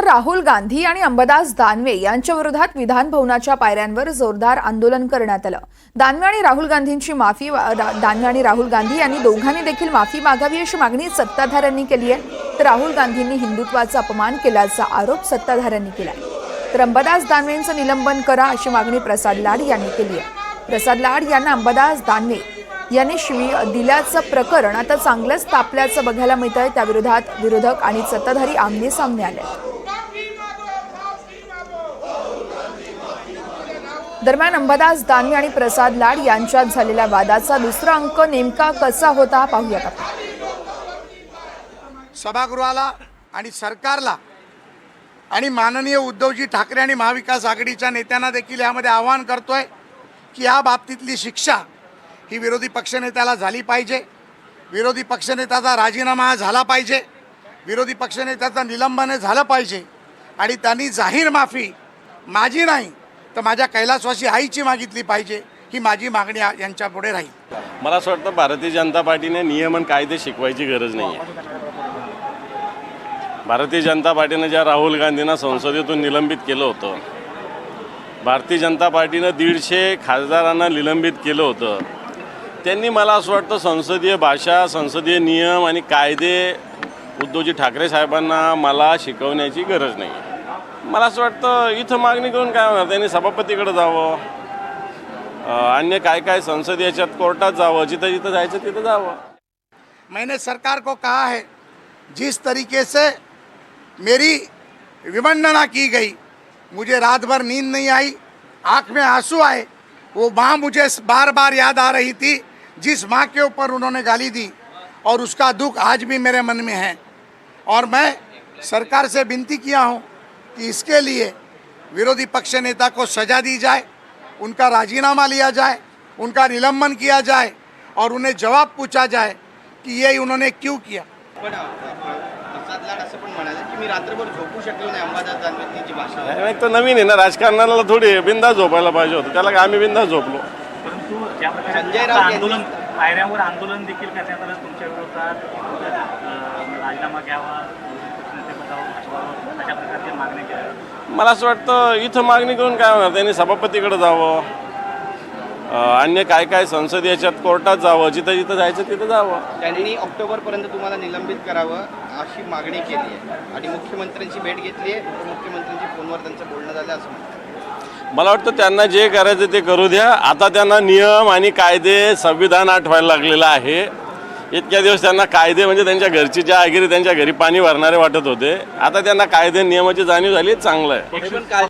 तर राहुल गांधी आणि अंबादास दानवे यांच्या विरोधात विधानभवनाच्या पायऱ्यांवर जोरदार आंदोलन करण्यात आलं. दानवे आणि राहुल गांधींची माफी दानवे आणि राहुल गांधी यांनी दोघांनी देखील माफी मागावी अशी मागणी सत्ताधाऱ्यांनी केली आहे. तर राहुल गांधींनी हिंदुत्वाचा अपमान केल्याचा आरोप सत्ताधाऱ्यांनी केला तर अंबादास दानवेंचं निलंबन करा अशी मागणी प्रसाद लाड यांनी केली आहे. प्रसाद लाड यांना अंबादास दानवे यांनी शिवी दिल्याचं प्रकरण आता चांगलंच तापल्याचं बघायला मिळत आहे त्याविरोधात विरोधक आणि सत्ताधारी आमने सामने आले दरम्यान अंबादास दानवे आणि प्रसाद लाड यांच्यात झालेल्या वादाचा दुसरा अंक नेमका कसा होता पाहूयात आपण. सभागृहाला आणि सरकारला आणि माननीय उद्धवजी ठाकरे आणि महाविकास आघाडीच्या नेत्यांना देखील यामध्ये आवाहन करतोय की या बाबतीतली शिक्षा ही विरोधी पक्षनेत्याला झाली पाहिजे. विरोधी पक्षनेत्याचा राजीनामा झाला पाहिजे. विरोधी पक्षनेत्याचं निलंबन झालं पाहिजे. आणि त्यांनी जाहीर माफी माझी नाही तर माझ्या कैलासवासी आईची मागितली पाहिजे ही माझी मागणी यांच्या पुढे राहील. मला असं वाटतं भारतीय जनता पार्टीने नियम आणि कायदे शिकवायची गरज नाही आहे भारतीय जनता पार्टीने ज्या राहुल गांधींना संसदेतून निलंबित केलं होतं भारतीय जनता पार्टीनं दीडशे खासदारांना निलंबित केलं होतं त्यांनी मला असं वाटतं संसदीय भाषा संसदीय नियम आणि कायदे उद्धवजी ठाकरे साहेबांना मला शिकवण्याची गरज नाही आहे मला असं वाटतं इथं मागणी करून काय होणार? त्यांनी सभापतीकडे जावं. अन्य काय काय संसद याच्यात कोर्टात जावं. जिथं जिथं जायचं तिथं जावं. मैंने सरकार को कहा है जिस तरीके से मेरी विमंडना की गई मुझे रात भर नींद नहीं आई आंख में आंसू आए वो माँ मुझे बार बार याद आ रही थी जिस माँ के ऊपर उन्होंने गाली दी और उसका दुख आज भी मेरे मन में है। और मैं सरकार से विनती किया हूँ कि इसके लिए विरोधी पक्ष नेता को सजा दी जाए उनका राजीनामा लिया जाए उनका निलंबन किया जाए और उन्हें जवाब पूछा जाए कि ये उन्होंने क्यों किया। पण अ, प्रसाद लाड असं पण म्हणाले की मी रात्रभर झोपू शकलो नाही अंबादास दानवेंनी जी भाषा नाही तो नवीन आहे ना राजकारणाला थोडी बिंदा झोपायला पाहिजे होतं त्याला काय आम्ही बिंदा झोपलो. परंतु आंदोलन पायऱ्यावर आंदोलन देखील करण्यात आलं तुमच्या विरोधात राजीनामा घ्यावा अशा केल्या मला असं वाटतं इथं मागणी करून काय होणार? त्यांनी सभापतीकडे जावं. अन्य काय काय संसद याच्यात कोर्टात जावं. जिथं जिथं जायचं तिथं जावं. त्यांनी ऑक्टोबरपर्यंत तुम्हाला निलंबित करावं अशी मागणी केली आहे. आणि मुख्यमंत्र्यांची भेट घेतली आहे. उपमुख्यमंत्र्यांची फोनवर त्यांचं बोलणं झालं असं म्हणतात मला वाटतं त्यांना जे करायचं ते करू द्या. आता त्यांना नियम आणि कायदे संविधान आठवायला लागलेलं आहे. इतक्या दिवस त्यांना कायदे म्हणजे त्यांच्या घरची ज्या आगिरी त्यांच्या घरी पाणी भरणारे वाटत होते. आता त्यांना कायदे नियमाची जाणीव झाली चांगलं आहे.